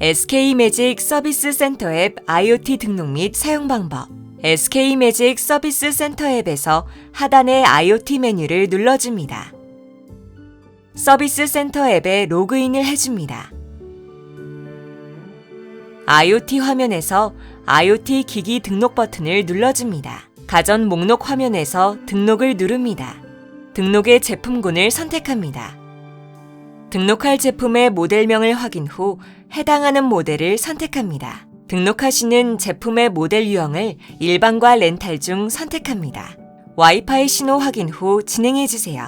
SK 매직 서비스 센터 앱 IoT 등록 및 사용 방법. SK 매직 서비스 센터 앱에서 하단의 IoT 메뉴를 눌러줍니다. 서비스 센터 앱에 로그인을 해줍니다. IoT 화면에서 IoT 기기 등록 버튼을 눌러줍니다. 가전 목록 화면에서 등록을 누릅니다. 등록의 제품군을 선택합니다. 등록할 제품의 모델명을 확인 후 해당하는 모델을 선택합니다. 등록하시는 제품의 모델 유형을 일반과 렌탈 중 선택합니다. 와이파이 신호 확인 후 진행해 주세요.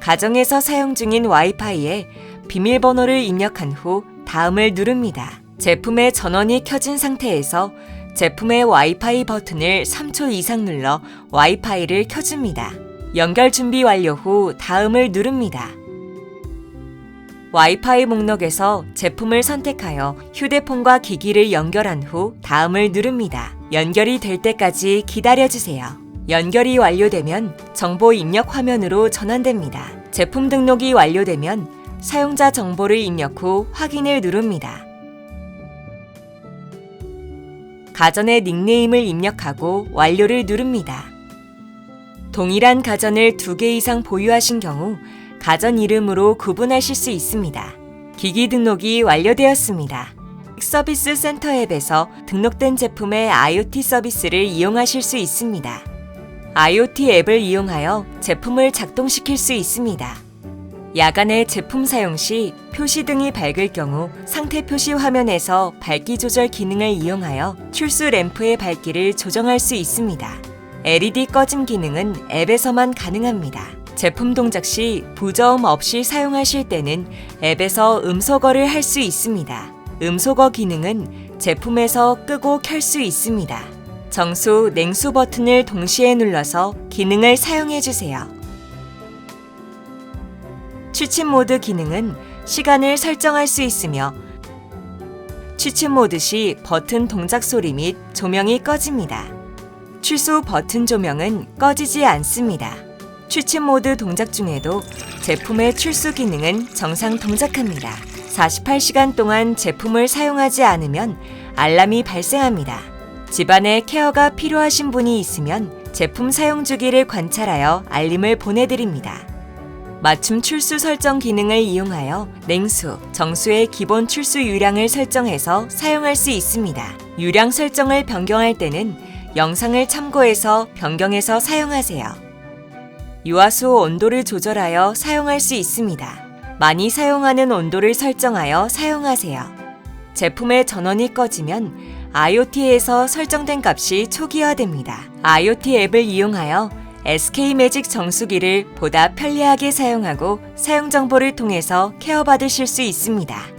가정에서 사용 중인 와이파이에 비밀번호를 입력한 후 다음을 누릅니다. 제품의 전원이 켜진 상태에서 제품의 와이파이 버튼을 3초 이상 눌러 와이파이를 켜줍니다. 연결 준비 완료 후 다음을 누릅니다. 와이파이 목록에서 제품을 선택하여 휴대폰과 기기를 연결한 후 다음을 누릅니다. 연결이 될 때까지 기다려주세요. 연결이 완료되면 정보 입력 화면으로 전환됩니다. 제품 등록이 완료되면 사용자 정보를 입력 후 확인을 누릅니다. 가전의 닉네임을 입력하고 완료를 누릅니다. 동일한 가전을 두 개 이상 보유하신 경우 가전 이름으로 구분하실 수 있습니다. 기기 등록이 완료되었습니다. 서비스 센터 앱에서 등록된 제품의 IoT 서비스를 이용하실 수 있습니다. IoT 앱을 이용하여 제품을 작동시킬 수 있습니다. 야간에 제품 사용 시 표시등이 밝을 경우 상태 표시 화면에서 밝기 조절 기능을 이용하여 출수 램프의 밝기를 조정할 수 있습니다. LED 꺼짐 기능은 앱에서만 가능합니다. 제품 동작 시 부저음 없이 사용하실 때는 앱에서 음소거를 할 수 있습니다. 음소거 기능은 제품에서 끄고 켤 수 있습니다. 정수, 냉수 버튼을 동시에 눌러서 기능을 사용해 주세요. 취침 모드 기능은 시간을 설정할 수 있으며 취침 모드 시 버튼 동작 소리 및 조명이 꺼집니다. 취소 버튼 조명은 꺼지지 않습니다. 취침 모드 동작 중에도 제품의 출수 기능은 정상 동작합니다. 48시간 동안 제품을 사용하지 않으면 알람이 발생합니다. 집안에 케어가 필요하신 분이 있으면 제품 사용 주기를 관찰하여 알림을 보내드립니다. 맞춤 출수 설정 기능을 이용하여 냉수, 정수의 기본 출수 유량을 설정해서 사용할 수 있습니다. 유량 설정을 변경할 때는 영상을 참고해서 변경해서 사용하세요. 유화수 온도를 조절하여 사용할 수 있습니다. 많이 사용하는 온도를 설정하여 사용하세요. 제품의 전원이 꺼지면 IoT에서 설정된 값이 초기화됩니다. IoT 앱을 이용하여 SK 매직 정수기를 보다 편리하게 사용하고 사용 정보를 통해서 케어받으실 수 있습니다.